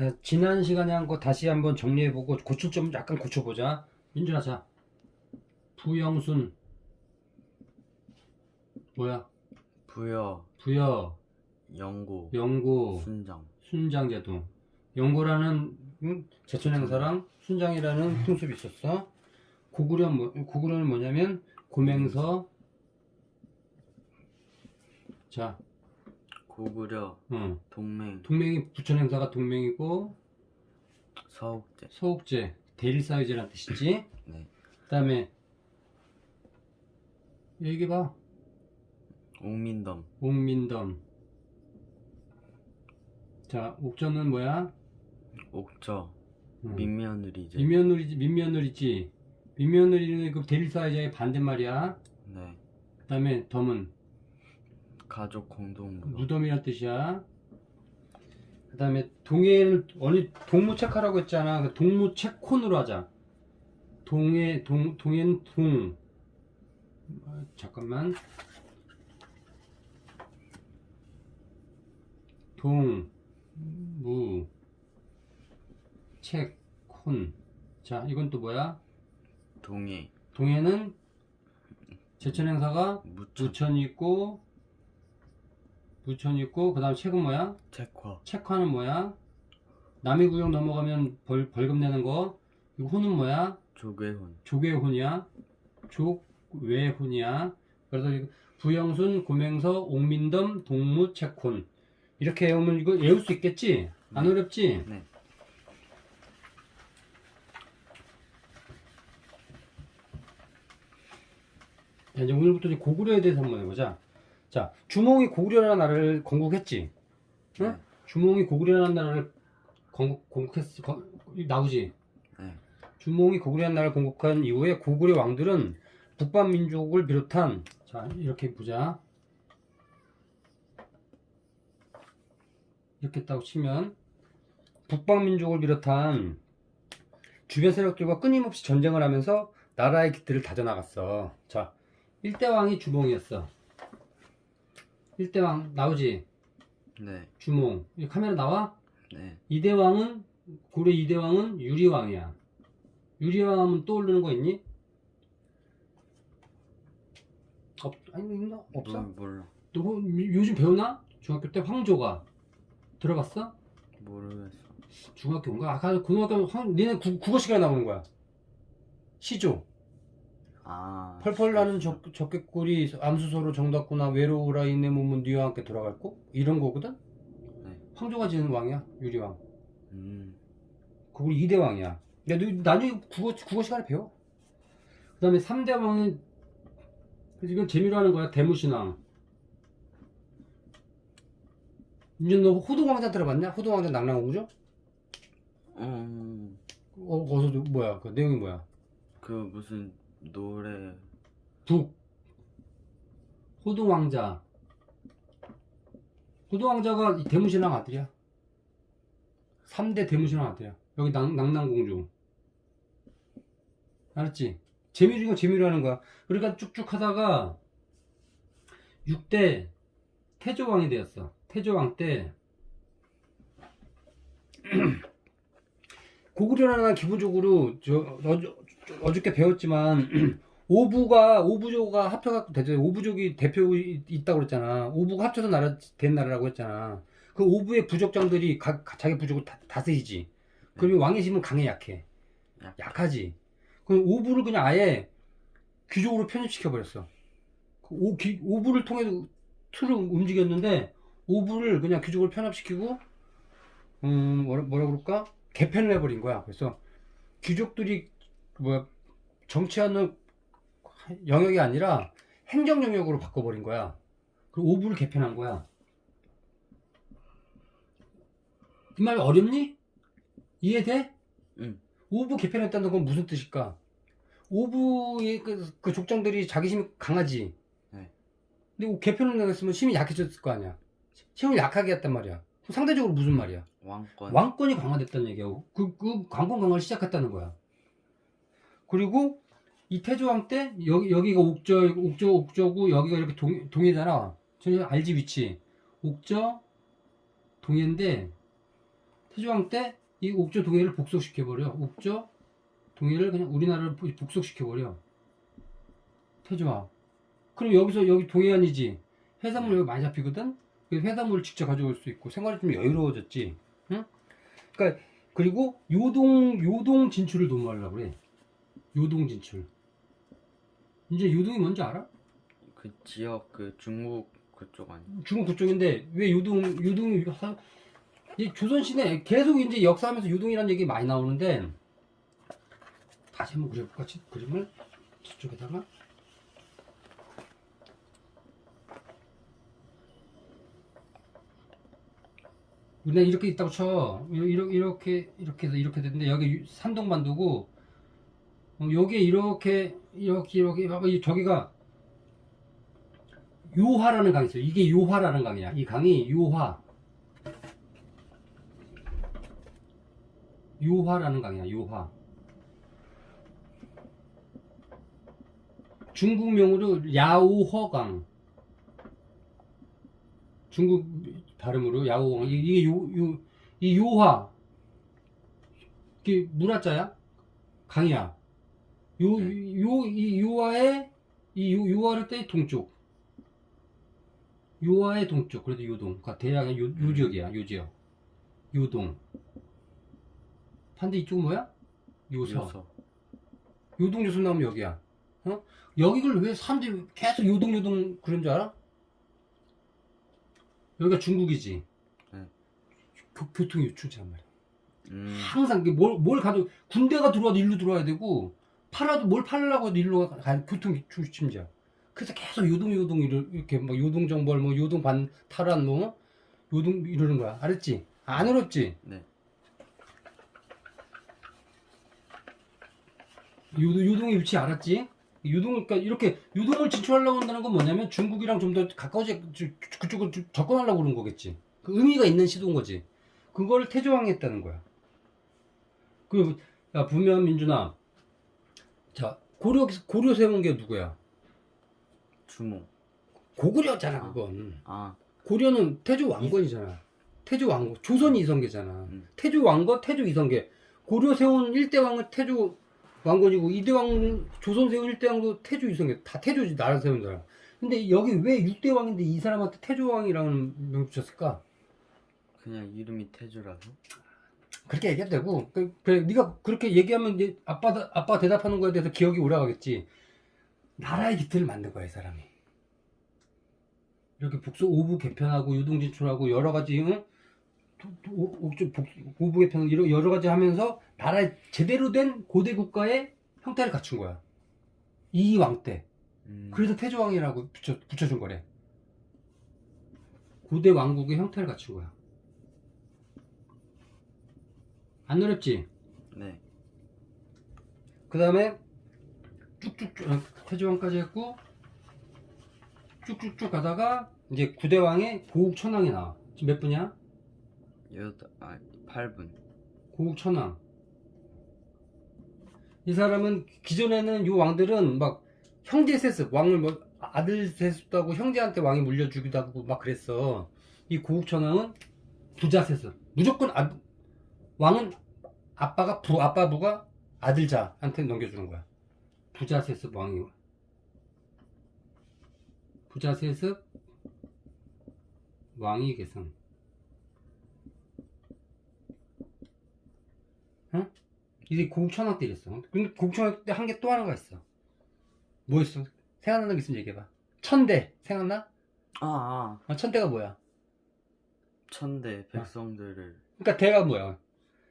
자, 지난 시간에 한 거 다시 한번 정리해보고 고칠 점 약간 고쳐보자. 민준아, 자. 부영순. 뭐야? 부여, 부여, 영구, 영구, 순장. 순장제동. 영구라는 음, 제천행사랑 순장이라는 풍습이 있었어. 고구려, 뭐, 고구려는 뭐냐면 고맹서. 자, 고구려, 응. 동맹, 동맹이 부천 행사가 동맹이고 서욱제. 서욱제 대일사회제라는 뜻이지. 네. 그다음에 여기 봐 옥민덤, 옥민덤. 자 옥전은 뭐야? 옥저, 응. 민며느리제. 민며느리지 민며느리지. 민며느리는 그 대일사회제의 반대말이야. 네. 그다음에 덤은 가족 공동 무덤. 무덤이란 뜻이야. 그다음에 동해를 어느 동무책하라고 했잖아. 그 동무책콘으로 하자. 동해 동 동해는 동. 아, 잠깐만. 동무 책콘. 자, 이건 또 뭐야? 동해, 동해는 제천 행사가 무천, 무천이 있고 무천이 있고 그다음 책은 뭐야? 책화, 책화는 뭐야? 남의 구역 넘어가면 벌, 벌금 내는 거. 이 혼은 뭐야? 조괴훈. 조계혼이야. 족외혼이야. 그래서 이거 부영순, 고맹서, 옥민덤, 동무, 책혼. 이렇게 외우면 이거 외울 수 있겠지? 안 네. 어렵지? 네. 자, 이제 오늘부터 이제 고구려에 대해서 한번 해보자. 자, 주몽이 고구려라는 나라를 건국했지? 응? 네. 주몽이 고구려라는 나라를 건국, 건국했, 건, 나오지? 네. 주몽이 고구려라는 나라를 건국한 이후에 고구려 왕들은 북방 민족을 비롯한 자 이렇게 보자 이렇게 딱 치면 북방 민족을 비롯한 주변 세력들과 끊임없이 전쟁을 하면서 나라의 기틀을 다져나갔어 자 1대 왕이 주몽이었어 1대 왕 나오지 네. 주몽 이 카메라 나와? 네. 2대 왕은 고려 2대 왕은 유리 왕이야. 유리 왕 하면 떠오르는 거 있니? 없 아니 있나? 없어? 뭘 몰라. 너 뭐, 요즘 배우나? 중학교 때 황조가 들어봤어? 모르겠어. 중학교 온가? 아까 고등학교 황 니네 구, 국어 시간에 나오는 거야. 시조. 아. 펄펄 나는 적, 적개꿀이 암수소로 정답구나 외로우라 이내 몸은 네와 함께 돌아갈 거? 이런 거거든? 네. 황조가 지은 왕이야 유리 왕. 음. 그걸 2대 왕이야. 야, 너 나중에 국어, 국어 시간에 배워. 그 다음에 3대 왕은, 그래서 이건 재미로 하는 거야. 대무신왕. 이제 너 호동왕자 들어봤냐? 호동왕자 낙랑공주? 음. 어, 거기서 뭐야? 그 내용이 뭐야? 그 무슨 노래. 북. 호동왕자. 호동왕자가 이 대무신왕 아들이야. 3대 대무신왕 아들이야. 여기 낙, 낙랑공주. 알았지? 재미로 재미로 하는 거야. 그러니까 쭉쭉 하다가 6대 태조왕이 되었어. 태조왕 때 고구려라는 기본적으로 저 어저, 어저께 배웠지만 오부가 오부조가 합쳐갖고 되죠. 오부족이 대표 이- 있다고 그랬잖아. 오부가 합쳐서 나라 된 나라라고 했잖아. 그 오부의 부족장들이 각 자기 부족을 다, 다스리지. 그러면 왕의 힘은 강해 약해. 약- 약하지. 그럼 오부를 그냥 아예 귀족으로 편입시켜 버렸어. 그 오, 기- 오부를 통해서 틀을 움직였는데 오부를 그냥 귀족으로 편입시키고 음 뭐라, 뭐라 그럴까 개편을 해버린 거야. 그래서 귀족들이 뭐 정치하는 영역이 아니라 행정 영역으로 바꿔버린 거야. 그리고 오부를 개편한 거야. 이 말 어렵니? 이해돼? 응. 오부 개편했다는 건 무슨 뜻일까? 오부의 그, 그 족장들이 자기 힘이 강하지. 네. 근데 개편을 했으면 힘이 약해졌을 거 아니야. 힘을 약하게 했단 말이야. 상대적으로 무슨 말이야? 왕권. 왕권이 강화됐다는 얘기야. 그, 그 관권 강화를 시작했다는 거야. 그리고 이 태조왕 때 여기 여기가 옥저 옥저 옥저고 여기가 이렇게 동 동해잖아. 저 알지 위치. 옥저 동해인데 태조왕 때 이 옥조 동해를 복속시켜 버려. 옥조 동해를 그냥 우리나라로 복속시켜 버려. 태조왕. 그럼 여기서 여기 동해안이지. 해산물 여기 많이 잡히거든? 그래서 해산물을 직접 가져올 수 있고 생활이 좀 여유로워졌지. 응? 그러니까 그리고 요동 요동 진출을 도모하려고 그래. 요동 진출. 이제 요동이 뭔지 알아? 그 지역 그 중국 그쪽 아니? 중국 그쪽인데 왜 요동 요동이 하- 이 조선 시대 계속 이제 역사하면서 요동이라는 얘기 많이 나오는데 다시 한번 그려볼까 지- 그림을 저쪽에다가 우리가 이렇게 있다고 쳐 이렇게 이렇게 이렇게 해서 이렇게 됐는데 여기 유- 산동반도고 어, 여기에 이렇게 이렇게 이렇게 봐봐 이 저기가 요화라는 강이 있어요. 이게 요화라는 강이야. 이 강이 요화. 요화라는 강이야. 요화. 중국명으로 야오허강. 중국 발음으로 야오허강. 이- 이게 요, 요, 이 요화. 이게 물화자야? 강이야. 요, 요, 이 요화의, 이 요, 요화를 때 동쪽. 요하의 동쪽 그래도 요동 그러니까 대략의 요, 요 지역이야 요 지역 요동 반대 이쪽은 뭐야? 요서 요서. 요동 요서 나오면 여기야 어? 여기를 왜 사람들이 계속 요동 요동 그런 줄 알아? 여기가 중국이지 네. 교, 교통 유출지란 말이야 음. 항상 뭘, 뭘 가도 군대가 들어와도 일로 들어와야 되고 팔아도 뭘 팔려고 해도 일로 가, 가 교통 유출심지야 그래서 계속 요동 요동 이렇게 뭐 요동 정벌 뭐 요동 반 탈환 뭐 요동 이러는 거야 알았지? 안 어렵지? 네. 요, 요동의 위치 알았지? 요동, 그러니까 이렇게 요동을 진출하려고 한다는 건 뭐냐면 중국이랑 좀 더 가까워지, 좀 접근하려고 그러는 거겠지. 그 의미가 있는 시도인 거지. 그걸 태조왕이 했다는 거야. 그리고, 야, 부면 민준아. 자, 고려, 고려 세운 게 누구야? 주몽. 고구려잖아, 그건. 아. 고려는 태조 왕건이잖아. 태조 왕건, 조선이 이성계잖아. 음. 태조 왕건, 태조 이성계. 고려 세운 1대 왕은 태조 왕건이고 2대 왕 조선 세운 1대 왕도 태조 이성계. 다 태조지 나라 세운 사람. 근데 여기 왜 6대 왕인데 이 사람한테 태조 왕이라는 명 붙였을까? 그냥 이름이 태주라서. 그렇게 얘기해도 되고 그, 그래 네가 그렇게 얘기하면 이제 아빠 아빠 대답하는 거에 대해서 기억이 오래가겠지. 나라의 기틀을 만든 거야 이 사람이. 이렇게 북서 오부 개편하고 유동 진출하고 여러 가지 응? 오- 오부 개편 이런 여러 가지 하면서 나라의 제대로 된 고대 국가의 형태를 갖춘 거야. 이 왕 때. 음. 그래서 태조왕이라고 붙여, 붙여준 거래. 고대 왕국의 형태를 갖춘 거야. 안 어렵지? 네. 그 다음에 쭉쭉쭉 어, 태조왕까지 했고 쭉쭉쭉 가다가 이제 구대왕의 고국천왕이 나와. 지금 몇 분이야? 여덟 아 8분. 고국천왕. 이 사람은 기존에는 요 왕들은 막 형제 세습 왕을 뭐 아들 세습도 하고 형제한테 왕이 물려주기도 하고 막 그랬어. 이 고국천왕은 부자 세습. 무조건 아, 왕은 아빠가 부 아빠 부가 아들 자한테 넘겨주는 거야. 부자 세습 왕이 부자 세습 왕위 계승. 응? 이게 고국천왕 때 이랬어. 근데 고국천왕 때 한 게 또 하나가 있어. 뭐였어? 생각나는 게 있으면 얘기해봐. 천대 생각나? 아, 아. 어, 천대가 뭐야? 천대 백성들을 그러니까 대가 뭐야?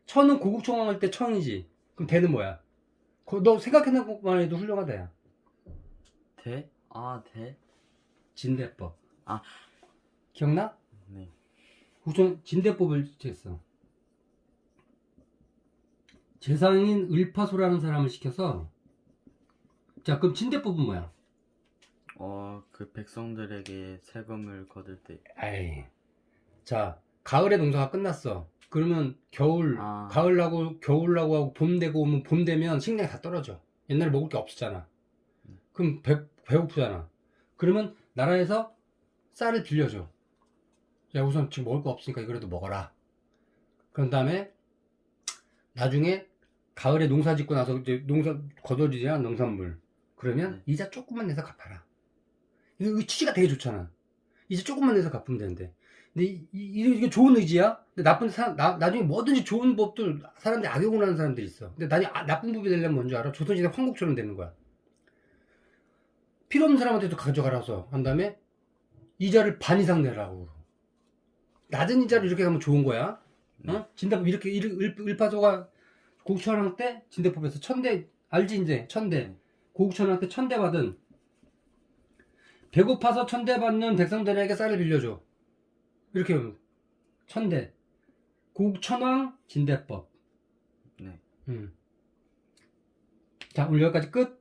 천은 고국천왕 할때 천이지. 그럼 대는 뭐야? 그거 너 생각해낸 것만 해도 훌륭하다 야. 대? 아, 대? 진대법. 아. 기억나? 네. 우선 진대법을 제했어. 제상인 을파소라는 사람을 시켜서 자 그럼 진대법은 뭐야? 어, 그 백성들에게 세금을 거둘 때 에이. 자 가을에 농사가 끝났어. 그러면 겨울 아. 가을 나고 겨울 나고 하고 봄 되고 오면 봄 되면 식량이 다 떨어져. 옛날에 먹을 게 없었잖아. 그럼 배, 배고프잖아. 그러면 나라에서 쌀을 빌려줘. 야 우선 지금 먹을 거 없으니까 이거라도 먹어라. 그런 다음에 나중에 가을에 농사 짓고 나서 이제 농사 거둬지잖아 농산물. 그러면 네. 이자 조금만 내서 갚아라. 이거 취지가 되게 좋잖아. 이자 조금만 내서 갚으면 되는데. 근데 이, 이, 이게 좋은 의지야. 근데 나쁜 사람, 나, 나중에 뭐든지 좋은 법들 사람들이 악용을 하는 사람들이 있어. 근데 나중에 아- 나쁜 법이 되려면 뭔지 알아? 조선시대 황국처럼 되는 거야. 필요 없는 사람한테도 가져가라서 한 다음에 이자를 반 이상 내라고. 낮은 이자로 이렇게 가면 좋은 거야. 어? 진대법 이렇게 일, 을, 을파소가 고국천왕 때 진대법에서 천대 알지 이제 천대 고국천왕 때 천대 받은 배고파서 천대 받는 백성들에게 쌀을 빌려줘. 이렇게 하면 천대 고국천왕 진대법. 네. 음. 자 오늘 여기까지 끝.